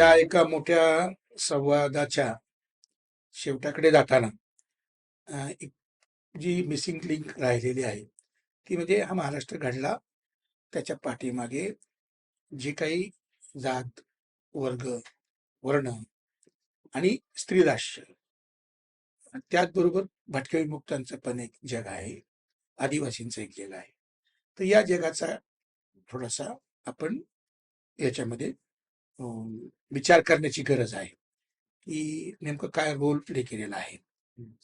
या एका मोठ्या संवादाच्या शेवटाकडे जाताना एक जी मिसिंग लिंक राहिलेली आहे ती म्हणजे हा महाराष्ट्र घडला त्याच्या पाठीमागे जे काही जात वर्ग वर्ण आणि स्त्रीराश्य त्याचबरोबर भटकेविमुक्तांचं पण एक जग आहे आदिवासींचं एक जग आहे. तर या जगाचा थोडासा आपण याच्यामध्ये विचार करण्याची गरज आहे. की नेमकं काय रोल प्ले केलेला आहे.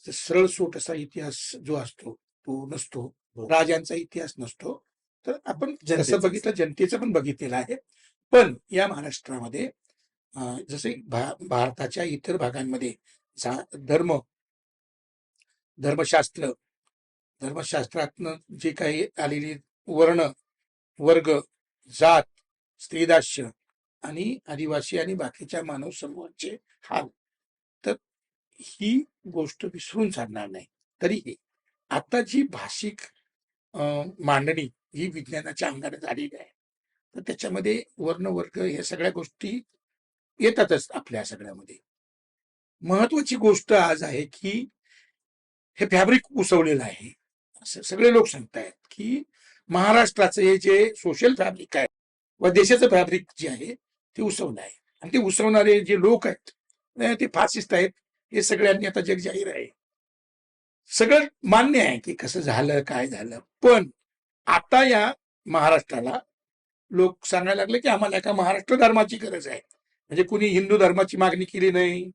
तर सरळ सोट असा इतिहास जो असतो तो नसतो. राजांचा इतिहास नसतो. तर आपण जसं. बघितलं जनतेचं पण बघितलेलं आहे. पण या महाराष्ट्रामध्ये जसे भा भारताच्या इतर भागांमध्ये धर्म धर्मशास्त्र धर्मशास्त्रातनं जे काही आलेली वर्ण वर्ग जात स्त्रीदास्य आणि आदिवासी आणि बाकीच्या मानव समूहाचे हाल. तर ही गोष्ट विसरून चालणार नाही. तरीही आता जी भाषिक अं, मांडणी ही विज्ञानाच्या अंगाने झालेली आहे तर त्याच्यामध्ये वर्ण वर्ग हे सगळ्या गोष्टी येतातच आपल्या सगळ्यामध्ये. महत्वाची गोष्ट आज आहे की हे फॅब्रिक उसवलेलं आहे. असं सगळे लोक सांगतायत की महाराष्ट्राचं हे जे सोशल फॅब्रिक आहे व देशाचं फॅब्रिक जे आहे ते उसवलं आहे आणि ते उसवणारे जे लोक आहेत ते फासिस्ट आहेत हे सगळ्यांनी आता जग जाहीर आहे. सगळं मान्य आहे की कसं झालं काय झालं पण आता या महाराष्ट्राला लोक सांगायला लागले की आम्हाला एका महाराष्ट्र धर्माची गरज आहे. म्हणजे कुणी हिंदू धर्माची मागणी केली नाही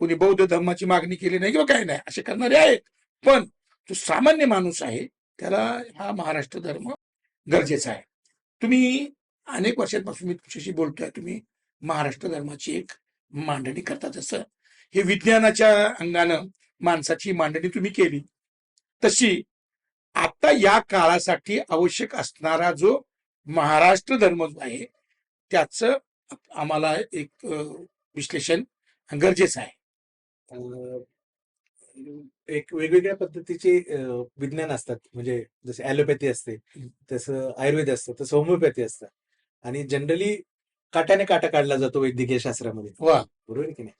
कुणी बौद्ध धर्माची मागणी केली नाही किंवा काय नाही असे करणारे आहेत. पण जो सामान्य माणूस आहे त्याला हा महाराष्ट्र धर्म गरजेचा आहे. तुम्ही अनेक वर्षांपासून मी तुमच्याशी बोलतोय. तुम्ही महाराष्ट्र धर्माची एक मांडणी करता जसं. हे विज्ञानाच्या अंगानं माणसाची मांडणी तुम्ही केली. तशी आता या काळासाठी आवश्यक असणारा जो महाराष्ट्र धर्म जो आहे त्याचं आम्हाला एक विश्लेषण गरजेचं आहे. एक वेगवेगळ्या पद्धतीचे विज्ञान असतात. म्हणजे जसे ॲलोपॅथी असते तसं आयुर्वेद असतं तसं होमिओपॅथी असतं. आणि जनरली काट्याने काटा काढला जातो वैद्यकीय शास्त्रामध्ये. वा. बरोबर की नाही?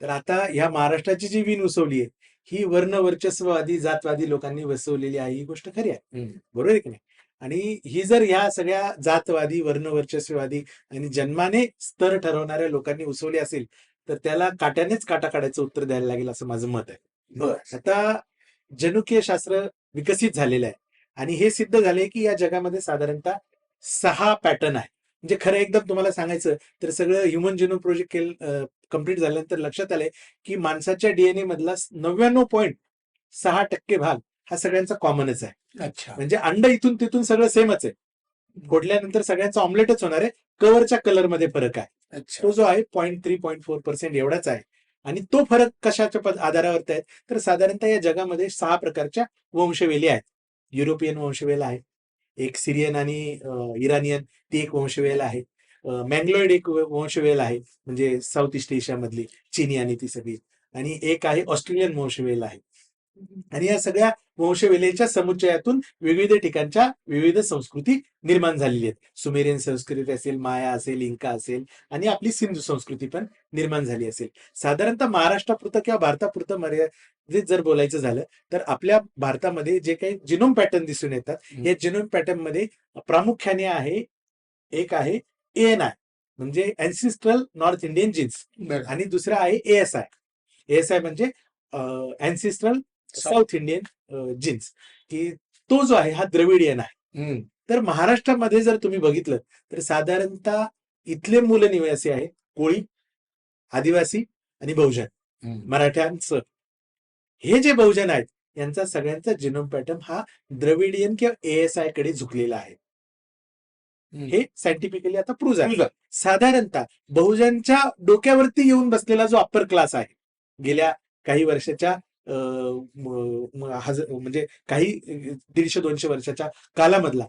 तर आता ह्या महाराष्ट्राची जी विण उसवली आहे ही वर्ण वर्चस्ववादी जातवादी लोकांनी वसवलेली आहे ही गोष्ट खरी आहे. बरोबर आहे की नाही? आणि ही जर ह्या सगळ्या जातवादी वर्ण वर्चस्ववादी आणि जन्माने स्तर ठरवणाऱ्या लोकांनी उसवली असेल तर त्याला काट्यानेच काटा काढायचं उत्तर द्यायला लागेल असं माझं मत आहे. आता जनुकीय शास्त्र विकसित झालेलं आहे. आणि हे सिद्ध झाले की या जगामध्ये साधारणतः सहा पॅटर्न आहे म्हणजे खरं एकदम तुम्हाला सांगायचं तर सगळं ह्युमन जिनोम प्रोजेक्ट केलं कंप्लीट झाल्यानंतर लक्षात आलंय की माणसाच्या डीएनए मधला नव्याण्णव पॉईंट सहा टक्के भाग हा सगळ्यांचा कॉमनच आहे. अच्छा. म्हणजे अंड इथून तिथून सगळं सेमच आहे. फोडल्यानंतर सगळ्यांचं ऑमलेटच होणार आहे. कव्हरच्या कलरमध्ये फरक आहे. अच्छा. तो जो आहे point three point four percent एवढाच आहे. आणि तो फरक कशाच्या आधारावरती आहे? तर साधारणतः या जगामध्ये सहा प्रकारच्या वंशवेली आहेत. युरोपियन वंशवेल आहे एक सिरियन आणि इराणियन ती एक वंशवेल आहे. अं, मँगलोइड एक वंशवेल आहे म्हणजे साऊथ ईस्ट एशियामधली चीनी आणि ती सगळी. आणि एक आहे ऑस्ट्रेलियन वंशवेल आहे. आणि या सगळ्या वंशवेलेच्या समुच्चयातून विविध ठिकाणच्या विविध संस्कृती निर्माण झालेली आहेत सुमेरियन संस्कृती असेल माया असेल इंका असेल आणि आपली सिंधू संस्कृती पण निर्माण झाली असेल साधारणतः महाराष्ट्रापुरतं किंवा भारतापुरतं मर्यादित जर बोलायचं झालं तर आपल्या भारतामध्ये जे काही जिनोम पॅटर्न दिसून येतात. या जिनोम पॅटर्नमध्ये प्रामुख्याने आहे एक आहे एएनआय म्हणजे अँसिस्ट्रल नॉर्थ इंडियन जीन्स. आणि दुसरा आहे एएसआय एएसआय म्हणजे अँसिस्ट्रल साऊथ इंडियन जीन्स की तो जो आहे हा द्रविडियन आहे. तर महाराष्ट्रामध्ये जर तुम्ही बघितलं तर साधारणतः इथले मूल निवासी आहेत कोळी आदिवासी आणि बहुजन. मराठ्यांचं हे जे बहुजन आहेत यांचा सगळ्यांचा जिनोम पॅटर्न हा द्रविडियन किंवा एएसआयकडे झुकलेला आहे. हे सायंटिफिकली आता प्रूव्ह तुझं. साधारणतः बहुजनच्या डोक्यावरती येऊन बसलेला जो अप्पर क्लास आहे गेल्या काही वर्षाच्या म्हणजे काही दीडशे दोनशे वर्षाच्या कालामधला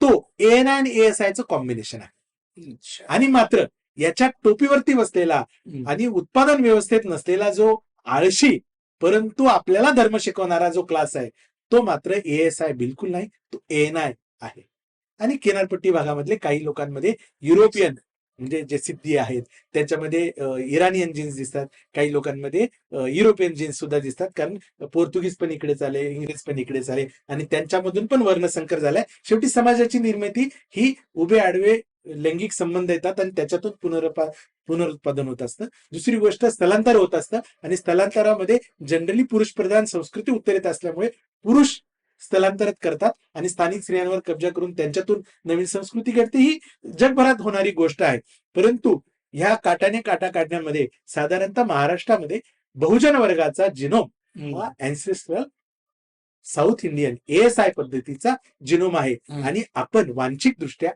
तो एन आणि एएसआय चं कॉम्बिनेशन आहे. आणि मात्र याच्या टोपीवरती बसलेला. आणि उत्पादन व्यवस्थेत नसलेला जो आळशी परंतु आपल्याला धर्म शिकवणारा जो क्लास आहे तो मात्र एएसआय बिलकुल नाही तो एएनआय आहे आणि किनारपट्टी भागामधले काही लोकांमध्ये युरोपियन म्हणजे जे सिद्धी आहेत त्यांच्यामध्ये इराणियन जीन्स दिसतात. काही लोकांमध्ये युरोपियन जीन्स सुद्धा दिसतात. कारण पोर्तुगीज पण इकडेच आले इंग्रज पण इकडेच आले आणि त्यांच्यामधून पण वर्णसंकर झालाय. शेवटी समाजाची निर्मिती ही उभे आडवे लैंगिक संबंध येतात आणि त्याच्यातून पुनरुपा पुनरुत्पादन होत असतं. दुसरी गोष्ट स्थलांतर होत असतं आणि स्थलांतरामध्ये जनरली पुरुष प्रधान संस्कृती उत्तरेत असल्यामुळे पुरुष स्थलांतरित करतात आणि स्थानिक स्त्रियांवर कब्जा करून त्यांच्यातून नवीन संस्कृती घडते. ही जगभरात होणारी गोष्ट आहे. परंतु ह्या काटाने काटा काढण्यामध्ये साधारणतः महाराष्ट्रामध्ये बहुजन वर्गाचा जिनोम. हा अँसेस्ट्रल साऊथ इंडियन एएसआय पद्धतीचा जिनोम आहे. आणि आपण वांशिक दृष्ट्या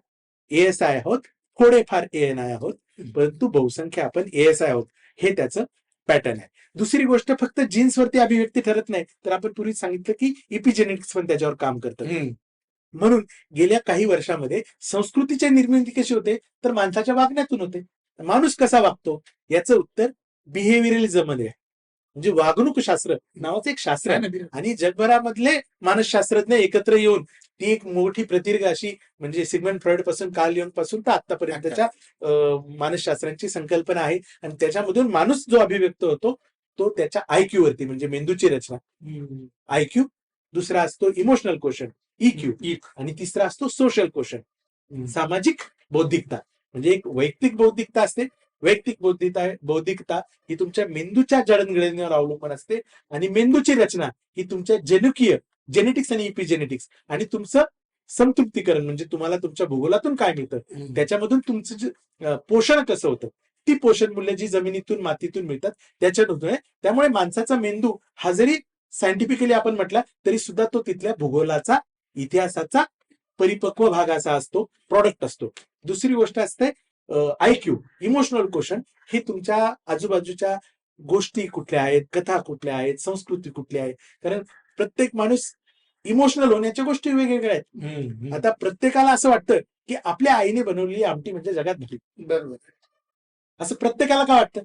एएसआय आहोत. थोडेफार एएनआय आहोत. परंतु बहुसंख्य आपण एएसआय आहोत. हे त्याचं पॅटर्न आहे. दुसरी गोष्ट फक्त जीन्सवरती अभिव्यक्ती ठरत नाही. तर आपण पूर्वी सांगितलं की इपिजेनेटिक्स पण त्याच्यावर काम करतं. म्हणून गेल्या काही वर्षामध्ये संस्कृतीची निर्मिती कशी होते? तर माणसाच्या वागण्यातून होते. माणूस कसा वागतो? याचं उत्तर बिहेव्हिअरिझममध्ये आहे. म्हणजे वागणूक शास्त्र नावाचं एक शास्त्र आहे. आणि जगभरामधले मानसशास्त्रज्ञ एकत्र येऊन ती एक मोठी प्रदीर्घ अशी म्हणजे सिगमंड फ्रॉइडपासून कार्ल युंगपासून तर आतापर्यंतच्या मानसशास्त्रांची संकल्पना आहे. आणि त्याच्यामधून माणूस जो अभिव्यक्त होतो तो त्याच्या आयक्यू वरती म्हणजे मेंदूची रचना. आयक्यू दुसरा असतो इमोशनल क्वेश्चन इक्यू एक. आणि तिसरा असतो सोशल क्वेश्चन. सामाजिक बौद्धिकता. म्हणजे एक वैयक्तिक बौद्धिकता असते वैयक्तिक बौद्धिकता बौद्धिकता ही तुमच्या मेंदूच्या जडणघडणीवर अवलंबून असते आणि मेंदूची रचना ही तुमच्या जनुकीय जेनेटिक्स आणि इपिजेनेटिक्स आणि तुमचं संतृप्तीकरण म्हणजे तुम्हाला तुमच्या भूगोलातून काय मिळतं. त्याच्यामधून तुमचं जे पोषण कसं होतं ती पोषण मूल्य जी जमिनीतून मातीतून मिळतात त्याच्यातून. त्यामुळे माणसाचा मेंदू हा जरी सायंटिफिकली आपण म्हटला तरी सुद्धा तो तिथल्या भूगोलाचा इतिहासाचा परिपक्व भाग असा असतो प्रॉडक्ट असतो दुसरी गोष्ट असते आयक्यू इमोशनल क्वेश्चन हे तुमच्या आजूबाजूच्या गोष्टी कुठल्या आहेत कथा कुठल्या आहेत संस्कृती कुठल्या आहे? कारण प्रत्येक माणूस इमोशनल होण्याच्या गोष्टी वेगवेगळ्या आहेत. आता प्रत्येकाला असं वाटतं की आपल्या आईने बनवलेली आमटी म्हणजे जगात भली बरोबर. असं प्रत्येकाला का वाटतं?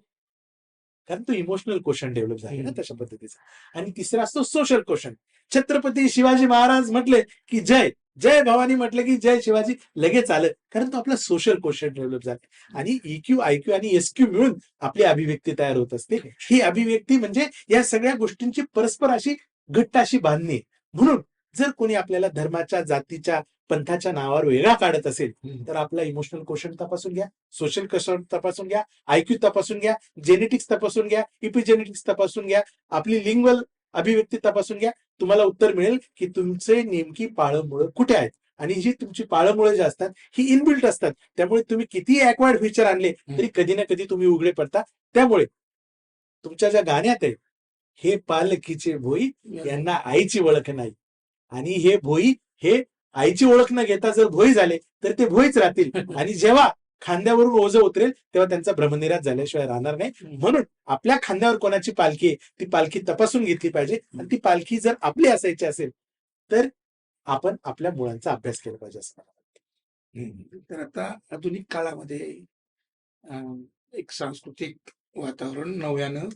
कारण तो इमोशनल क्वेश्चन डेव्हलप झाले ना. तशा पद्धतीचा. आणि तिसरा असतो सोशल क्वेश्चन छत्रपती शिवाजी महाराज म्हटले की जय जय भवानी म्हटलं की जय शिवाजी लगेच आलं कारण तो आपला सोशल क्वेश्चन डेव्हलप झाला आणि E इक्यू आयक्यू आणि एसक्यू मिळून आपली अभिव्यक्ती तयार होत असते ही अभिव्यक्ती म्हणजे या सगळ्या गोष्टींची परस्पर अशी घट्ट अशी बांधणी. म्हणून जर कोणी आपल्याला धर्माच्या जातीच्या पंथाच्या नावावर वेगळा काढत असेल. तर आपला इमोशनल क्वेश्चन तपासून घ्या सोशल क्वेश्चन तपासून घ्या आयक्यू तपासून घ्या जेनेटिक्स तपासून घ्या इपिजेनेटिक्स तपासून घ्या आपली लिंग्वल अभिव्यक्ती तपासून घ्या. तुम्हाला उत्तर मिळेल की तुमचे नेमकी पाळमुळं कुठे आहेत? आणि जी तुमची पाळमुळं जी असतात ही इनबिल्ट असतात. त्यामुळे तुम्ही किती ऍक्वायर्ड फीचर आणले तरी कधी ना कधी तुम्ही उघडे पडता. त्यामुळे तुमच्या ज्या गाण्यात आहे हे पालखीचे भोई यांना आईची ओळख नाही. आणि हे भोई हे आईची ओळख न घेता जर भोई झाले तर ते भोईच राहतील. आणि जेव्हा खांद्यावरून ओझं उतरेल तेव्हा त्यांचा भ्रमनिराश झाल्याशिवाय राहणार नाही. म्हणून आपल्या खांद्यावर कोणाची पालखी आहे ती पालखी तपासून घेतली पाहिजे. आणि ती पालखी जर आपली असायची असेल तर आपण आपल्या मुलांचा अभ्यास केला पाहिजे असं. तर आता आधुनिक काळामध्ये एक सांस्कृतिक वातावरण नव्यानं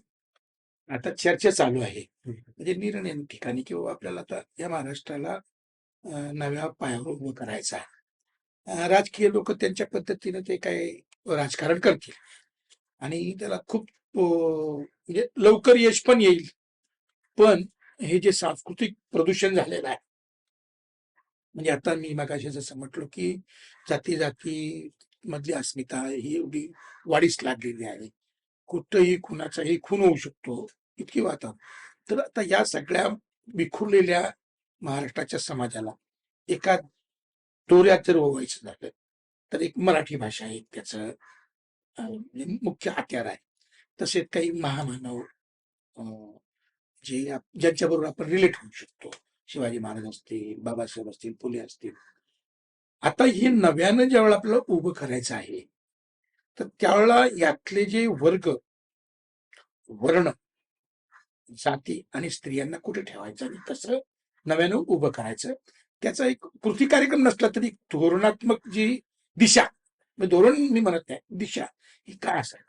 आता चर्चा चालू आहे. म्हणजे निरनिराळ्या ठिकाणी किंवा आपल्याला आता या महाराष्ट्राला नव्या पायावर उभं करायचं आहे. राजकीय लोक त्यांच्या पद्धतीने ते काय राजकारण करतील. आणि त्याला खूप म्हणजे लवकर यश पण येईल. पण हे जे सांस्कृतिक प्रदूषण झालेलं आहे. म्हणजे आता मी मगाशी जसं म्हटलो की जाती जाती मधली अस्मिता ही एवढी वाढीस लागलेली आहे. कुठंही कुणाचाही खून होऊ शकतो इतकी वातावरण. तर आता या सगळ्या विखुरलेल्या महाराष्ट्राच्या समाजाला एका दोऱ्यात जर ओवायचं झालं. तर एक मराठी भाषा आहे त्याचं म्हणजे मुख्य हत्यार आहे. तसेच काही महामानव अं, जे ज्यांच्याबरोबर आपण रिलेट होऊ शकतो. शिवाजी महाराज असतील बाबासाहेब असतील फुले असतील. आता हे नव्यानं ज्यावेळेला आपल्याला उभं करायचं आहे तर त्यावेळेला यातले जे वर्ग वर्ण जाती आणि स्त्रियांना कुठे ठेवायचं आणि कसं नव्यानं उभं करायचं त्याचा एक कृती कार्यक्रम नसला तरी धोरणात्मक जी दिशा म्हणजे धोरण मी म्हणत नाही दिशा ही काय असेल?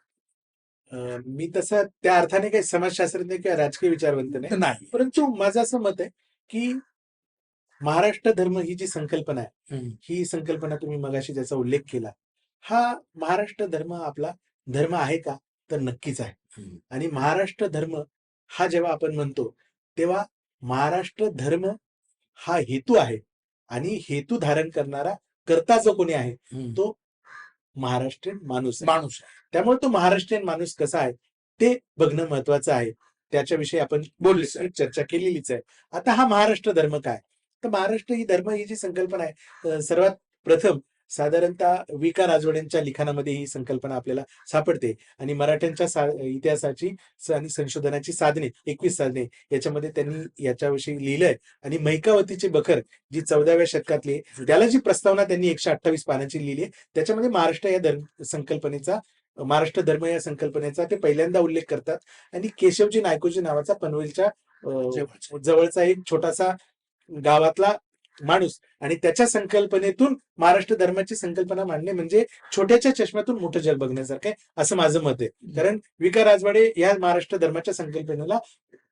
अं, मी तसं त्या अर्थाने काही समाजशास्त्रज्ञ किंवा राजकीय विचारवंत नाही. परंतु माझं असं मत आहे की महाराष्ट्र धर्म ही जी संकल्पना आहे. ही संकल्पना तुम्ही मगाशी ज्याचा उल्लेख केला हा महाराष्ट्र धर्म आपला धर्म आहे का? तर नक्कीच आहे. आणि महाराष्ट्र धर्म हा जेव्हा आपण म्हणतो तेव्हा महाराष्ट्र धर्म हा हेतू आहे आणि हेतू धारण करणारा करता जो कोणी आहे. तो महाराष्ट्रीयन माणूस. माणूस. त्यामुळे तो महाराष्ट्रीयन माणूस कसा आहे ते बघणं महत्वाचं आहे त्याच्याविषयी आपण बोलले चर्चा केलेलीच आहे आता हा महाराष्ट्र धर्म काय तर महाराष्ट्र ही धर्म ही जी संकल्पना आहे सर्वात प्रथम साधारणतः विका राजवाड्यांच्या लिखाणामध्ये ही संकल्पना आपल्याला सापडते आणि मराठ्यांच्या इतिहासाची आणि संशोधनाची साधने एकवीस साधने याच्यामध्ये त्यांनी याच्याविषयी लिहिलंय. आणि मैकावतीचे बखर जी चौदाव्या शतकातली आहे, त्याला जी प्रस्तावना त्यांनी एकशे अठ्ठावीस पानाची लिहिली आहे त्याच्यामध्ये महाराष्ट्र या धर्म संकल्पनेचा महाराष्ट्र धर्म या संकल्पनेचा ते पहिल्यांदा उल्लेख करतात. आणि केशवजी नायकोजी नावाचा पनवेलच्या. जवळचा एक छोटासा गावातला माणूस. आणि त्याच्या संकल्पनेतून महाराष्ट्र धर्माची संकल्पना मांडणे म्हणजे छोट्याच्या चष्म्यातून मोठं जग बघण्यासारखं आहे असं माझं मत आहे. कारण विका राजवाडे या महाराष्ट्र धर्माच्या संकल्पनेला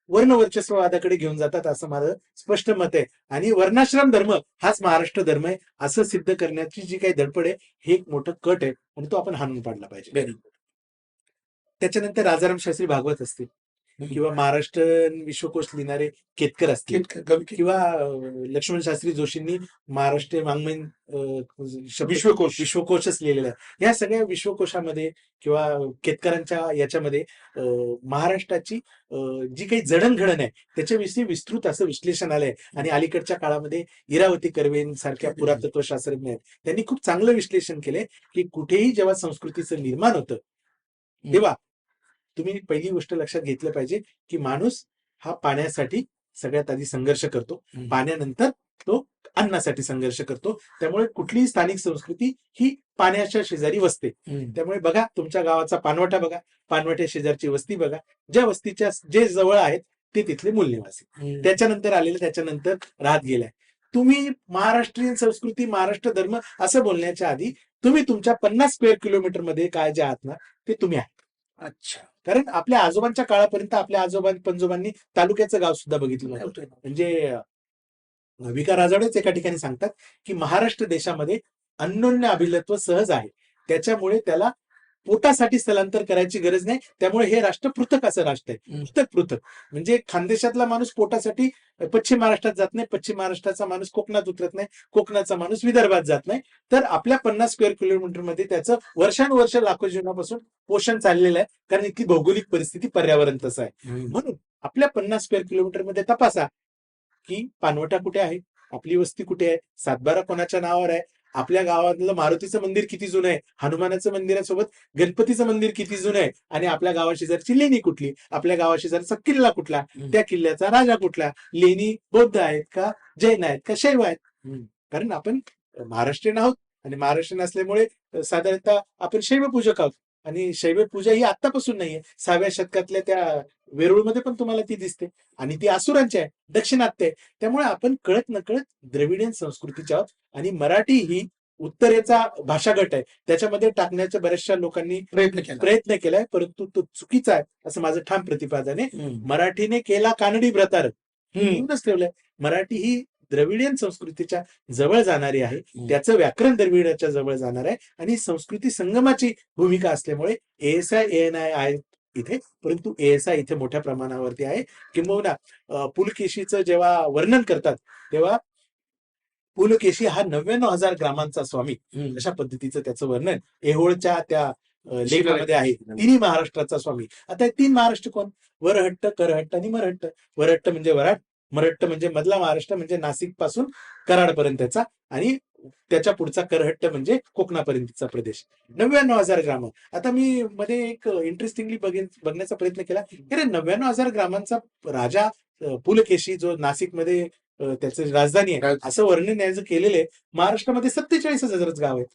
वर्णवर्चस्ववादाकडे घेऊन जातात असं माझं स्पष्ट मत आहे. आणि वर्णाश्रम धर्म हाच महाराष्ट्र धर्म आहे असं सिद्ध करण्याची जी काही धडपड आहे हे एक मोठं कट आहे आणि तो आपण हाणून पाडला पाहिजे. त्याच्यानंतर राजाराम शास्त्री भागवत असतील. किंवा महाराष्ट्र विश्वकोश लिहिणारे केतकर असतील. किंवा लक्ष्मण शास्त्री जोशींनी महाराष्ट्र वाङ्मयीन विश्वकोश. विश्वकोशच लिहिलेला आहे. या सगळ्या विश्वकोशामध्ये किंवा केतकरांच्या याच्यामध्ये महाराष्ट्राची जी काही जडणघडण आहे त्याच्याविषयी विस्तृत असं विश्लेषण आलंय. आणि अलीकडच्या काळामध्ये इरावती कर्वेन सारख्या पुरातत्व शास्त्रज्ञ आहेत. त्यांनी खूप चांगलं विश्लेषण केलंय की कुठेही जेव्हा संस्कृतीचं निर्माण होतं तेव्हा तुम्ही पहिली गोष्ट लक्षात घेतलं पाहिजे की माणूस हा पाण्यासाठी सगळ्यात आधी संघर्ष करतो. पाण्यानंतर तो अन्नासाठी संघर्ष करतो. त्यामुळे कुठलीही स्थानिक संस्कृती ही पाण्याच्या शेजारी वसते. त्यामुळे बघा तुमच्या गावाचा पानवटा बघा. पानवट्या शेजारची वस्ती बघा. ज्या वस्तीच्या जे जवळ आहेत ते तिथले मूल निवासी हम्म. त्याच्यानंतर आलेलं त्याच्यानंतर राहत गेलाय. तुम्ही महाराष्ट्रीयन संस्कृती महाराष्ट्र धर्म असं बोलण्याच्या आधी तुम्ही तुमच्या पन्नास स्क्वेअर किलोमीटरमध्ये काय जे आहात ना ते तुम्ही आहात अच्छा. कारण आपल्या आजोबांच्या काळापर्यंत आपल्या आजोबां पंजोबांनी तालुक्याचं गाव सुद्धा बघितलं नव्हतं. म्हणजे विका राजवाडेच एका ठिकाणी सांगतात की महाराष्ट्र देशामध्ये अन्योन्य अभिलत्व सहज आहे त्याच्यामुळे त्याला पोटासाठी स्थलांतर करायची गरज नाही. त्यामुळे हे राष्ट्र पृथक असं राष्ट्र आहे. पृथक पृथक. म्हणजे खानदेशातला माणूस पोटासाठी पश्चिम महाराष्ट्रात जात नाही पश्चिम महाराष्ट्राचा माणूस कोकणात उतरत नाही कोकणाचा माणूस विदर्भात जात नाही. तर आपल्या पन्नास स्क्वेअर किलोमीटरमध्ये त्याचं वर्षानुवर्ष लाखो जीवनापासून पोषण चाललेलं आहे. कारण इतकी भौगोलिक परिस्थिती पर्यावरण तसं आहे. म्हणून आपल्या पन्नास स्क्वेअर किलोमीटरमध्ये तपासा की पानवटा कुठे आहे? आपली वस्ती कुठे आहे? सातबारा कोणाच्या नावावर आहे? आपल्या गावातलं मारुतीचं मंदिर किती जुनं आहे? हनुमानाचं मंदिरासोबत गणपतीचं मंदिर किती जुनं आहे? आणि आपल्या गावाशेजारची लेणी कुठली? आपल्या गावाशेजारचा किल्ला कुठला. त्या किल्ल्याचा राजा कुठला? लेणी बौद्ध आहेत का? जैन आहेत का? शैव आहेत. कारण आपण महाराष्ट्रीयन आहोत आणि महाराष्ट्रीयन असल्यामुळे साधारणतः आपण शैव पूजक आहोत. आणि शैव पूजा ही आतापासून नाहीये. सहाव्या शतकातल्या त्या वेरूळमध्ये पण तुम्हाला ती दिसते. आणि ती आसुरांची आहे दक्षिणात्य आहे. त्यामुळे आपण कळत नकळत द्रविडियन संस्कृतीच्या आहोत. आणि मराठी ही उत्तरेचा भाषागट आहे. त्याच्यामध्ये टाकण्याच्या बऱ्याचशा लोकांनी प्रयत्न केला. प्रयत्न केलाय परंतु तो चुकीचा आहे असं माझं ठाम प्रतिपादन आहे. मराठीने केला कानडी. म्हणूनच ठेवलंय. मराठी ही द्रविडियन संस्कृतीच्या जवळ जाणारी आहे. त्याचं व्याकरण द्रविडाच्या जवळ जाणार आहे आणि संस्कृती संगमाची भूमिका असल्यामुळे एएसआय एएनआय आहे इथे. परंतु एएसआय इथे मोठ्या प्रमाणावरती आहे. किंबहुना पुलकेशीचं जेव्हा वर्णन करतात तेव्हा पुलकेशी हा नव्याण्णव हजार ग्रामांचा स्वामी. अशा पद्धतीचं त्याचं वर्णन एहोळच्या त्या. लेखामध्ये आहे. तिन्ही महाराष्ट्राचा स्वामी. आता तीन महाराष्ट्र कोण? वरहट्ट करहट्ट आणि मरहट्ट. वरहट्ट म्हणजे वराड मरहट्ट म्हणजे मधला महाराष्ट्र म्हणजे नाशिकपासून कराडपर्यंतचा आणि त्याच्या पुढचा करहट्ट म्हणजे कोकणापर्यंतचा प्रदेश. नव्याण्णव हजार ग्राम. आता मी मध्ये एक इंटरेस्टिंगली बघण्याचा प्रयत्न केला. अरे नव्याण्णव हजार ग्रामांचा राजा पुलकेशी जो नाशिकमध्ये त्याचं राजधानी आहे असं वर्णन याचं केलेलं आहे महाराष्ट्रामध्ये सत्तेचाळीस हजारच गाव आहेत.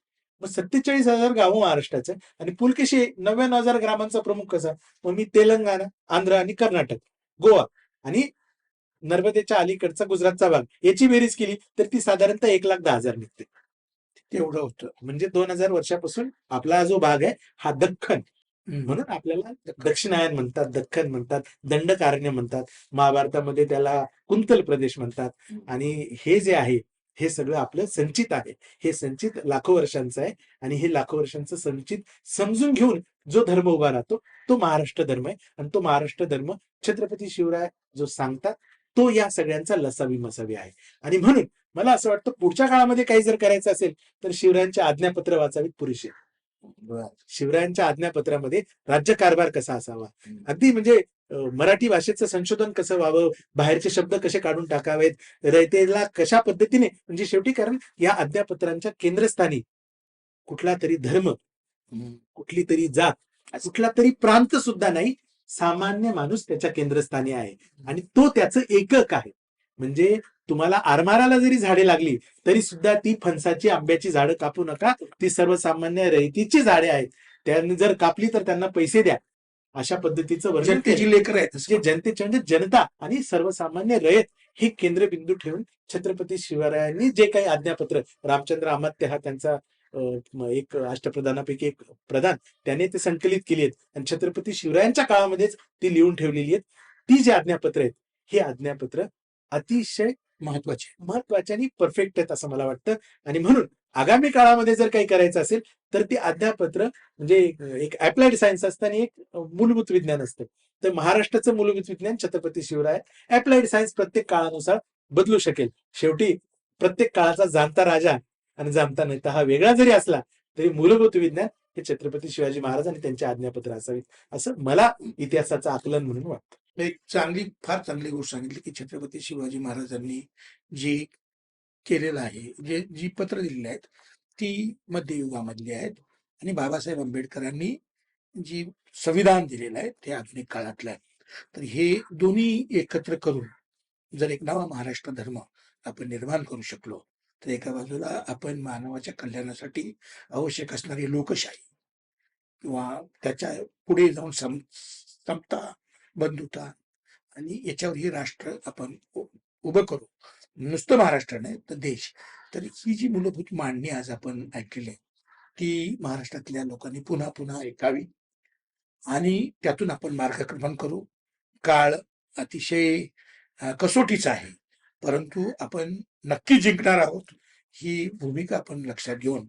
मग सत्तेचाळीस हजार गाव महाराष्ट्राचे आणि पुलकेशी नव्याण्णव हजार ग्रामांचा प्रमुख कसा? मग मी तेलंगणा आंध्र आणि कर्नाटक गोवा आणि नर्मदेच्या अलीकडचा गुजरातचा भाग. याची बेरीज केली तर ती साधारणतः एक लाख दहा हजार निघते. तेवढं होतं. म्हणजे दोन हजार वर्षापासून आपला जो भाग आहे हा दख्खन. म्हणून आपल्याला दक्षिणायन म्हणतात दख्खन म्हणतात दंडकारण्य म्हणतात. महाभारतामध्ये त्याला कुंतल प्रदेश म्हणतात. आणि हे जे आहे हे सगळं आपलं संचित आहे. हे संचित लाखो वर्षांचं आहे. आणि हे लाखो वर्षांचं संचित समजून घेऊन जो धर्म उभा राहतो तो महाराष्ट्र धर्म आहे. आणि तो महाराष्ट्र धर्म छत्रपती शिवराय जो सांगतात तो या सगळ्यांचा लसावी मसावी आहे. आणि म्हणून मला असं वाटतं पुढच्या काळामध्ये काही जर करायचं असेल तर शिवरायांचे आज्ञापत्र वाचावीत पुरेसे शिवरायांच्या आज्ञापत्रामध्ये राज्यकारभार कसा असावा? अगदी म्हणजे मराठी भाषेचं संशोधन कसं व्हावं? बाहेरचे शब्द कसे काढून टाकावेत? रयतेला कशा पद्धतीने म्हणजे शेवटी कारण या आज्ञापत्रांच्या केंद्रस्थानी कुठला तरी धर्म. कुठली तरी जात कुठला तरी प्रांत सुद्धा नाही सामान्य माणूस त्याच्या केंद्रस्थानी आहे. आणि तो त्याचं एकक आहे. म्हणजे तुम्हाला आरमाराला जरी झाडे लागली तरी सुद्धा ती फणसाची आंब्याची झाडं कापू नका. ती सर्वसामान्य रयतीची झाडे आहेत. त्यांनी जर कापली तर त्यांना पैसे द्या. अशा पद्धतीचं वर्णन. जनतेची लेकर आहेत जे जनतेचे म्हणजे जनता आणि सर्वसामान्य रयत हे केंद्रबिंदू ठेवून छत्रपती शिवरायांनी जे काही आज्ञापत्र रामचंद्र अमात्य हा त्यांचा एक राष्ट्रप्रधानापैकी एक प्रधान त्याने ते संकलित केली आहेत. आणि छत्रपती शिवरायांच्या काळामध्येच ती लिहून ठेवलेली आहेत. ती जी आज्ञापत्र आहेत ही आज्ञापत्र अतिशय महत्त्वाचे महत्त्वाचे आणि परफेक्ट आहेत असं मला वाटतं. आणि म्हणून आगामी काळामध्ये जर काही करायचं असेल तर ती अध्यापत्र म्हणजे एक- एक अप्लाइड सायन्स असतं आणि एक मूलभूत विज्ञान असतं. तर महाराष्ट्राचं मूलभूत विज्ञान छत्रपती शिवराय अप्लाइड सायन्स प्रत्येक काळानुसार बदलू शकेल. शेवटी प्रत्येक काळाचा जाणता राजा आणि जाणता नेता हा वेगळा जरी असला तरी मूलभूत विज्ञान हे छत्रपती शिवाजी महाराज आणि त्यांचे आज्ञापत्र असावीत. असं मला इतिहासाचं आकलन म्हणून वाटतं. एक चांगली फार चांगली गोष्ट सांगितली की छत्रपती शिवाजी महाराजांनी जी केलेलं आहे जे जी पत्र दिलेली आहेत ती मध्ययुगामधली आहेत. आणि बाबासाहेब आंबेडकरांनी जी संविधान दिलेलं आहे ते आधुनिक काळातलं आहे. तर हे दोन्ही एकत्र करून जर एक नवा महाराष्ट्र धर्म आपण निर्माण करू शकलो तर एका बाजूला आपण मानवाच्या कल्याणासाठी आवश्यक असणारी लोकशाही किंवा त्याच्या पुढे जाऊन सम समता बंधुता आणि याच्यावर हे राष्ट्र आपण उभं करू. नुसतं महाराष्ट्र नाही तर देश. तर ही जी मूलभूत मांडणी आज आपण ऐकलेली आहे ती महाराष्ट्रातल्या लोकांनी पुन्हा पुन्हा ऐकावी आणि त्यातून आपण मार्गक्रमण करू. काळ अतिशय कसोटीचा आहे. परंतु आपण नक्की जिंकणार आहोत ही भूमिका आपण लक्षात घेऊन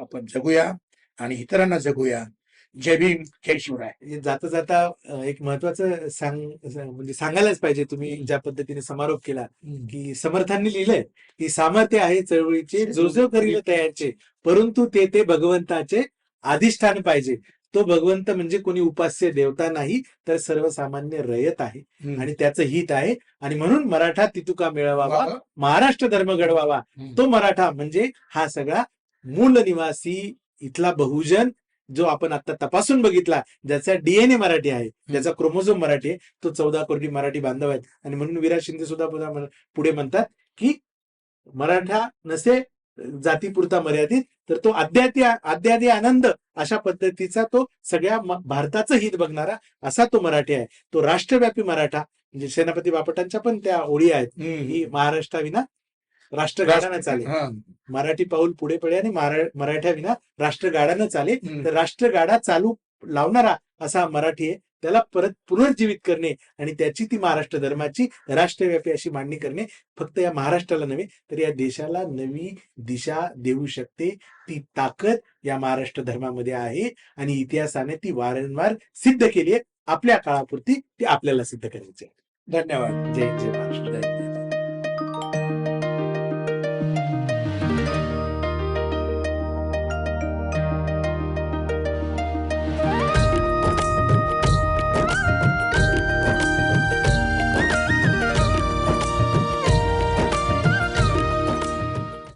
आपण जगूया आणि इतरांना जगूया. जय भीम जय शिवराय. जाता जाता एक महत्वाचं सांग म्हणजे सांगायलाच पाहिजे. तुम्ही ज्या पद्धतीने समारोप केला की समर्थांनी लिहिलंय की सामर्थ्य आहे चळवळीचे जो जो करील तयाचे परंतु ते ते भगवंताचे अधिष्ठान पाहिजे. तो भगवंत म्हणजे कोणी उपास्य देवता नाही तर सर्वसामान्य रयत आहे. आणि त्याचं हित आहे. आणि म्हणून मराठा तितुका मिळवावा महाराष्ट्र धर्म घडवावा. तो मराठा म्हणजे हा सगळा मूल निवासी इथला बहुजन जो आपण आता तपासून बघितला ज्याचा डीएनए मराठी आहे ज्याचा क्रोमोझोम मराठी आहे तो चौदा कोटी मराठी बांधव आहेत. आणि म्हणून विराज शिंदे सुद्धा पुढे म्हणतात की मराठा नसे जातीपुरता मर्यादित तर तो अद्याती अद्यादी आनंद अशा पद्धतीचा तो सगळ्या भारताचं हित बघणारा असा तो मराठी आहे तो राष्ट्रव्यापी मराठा म्हणजे सेनापती बापटांच्या पण त्या ओळी आहेत. ही महाराष्ट्राविना राष्ट्र गाडानं चालेल हा. मराठी पाऊल पुढे पडे आणि मारा- मराठ्याविना राष्ट्र गाडानं चालेल हम्म. तर राष्ट्रगाडा चालू लावणारा असा मराठी आहे त्याला परत पुनर्जीवित करणे आणि त्याची ती महाराष्ट्र धर्माची राष्ट्रव्यापी अशी मांडणी करणे फक्त या महाराष्ट्राला नव्हे तर या देशाला नवी दिशा देऊ शकते. ती ताकद या महाराष्ट्र धर्मामध्ये आहे आणि इतिहासाने ती वारंवार सिद्ध केली आहे. आपल्या काळापुरती ती आपल्याला सिद्ध करायची आहे. धन्यवाद. जय जय महाराष्ट्र.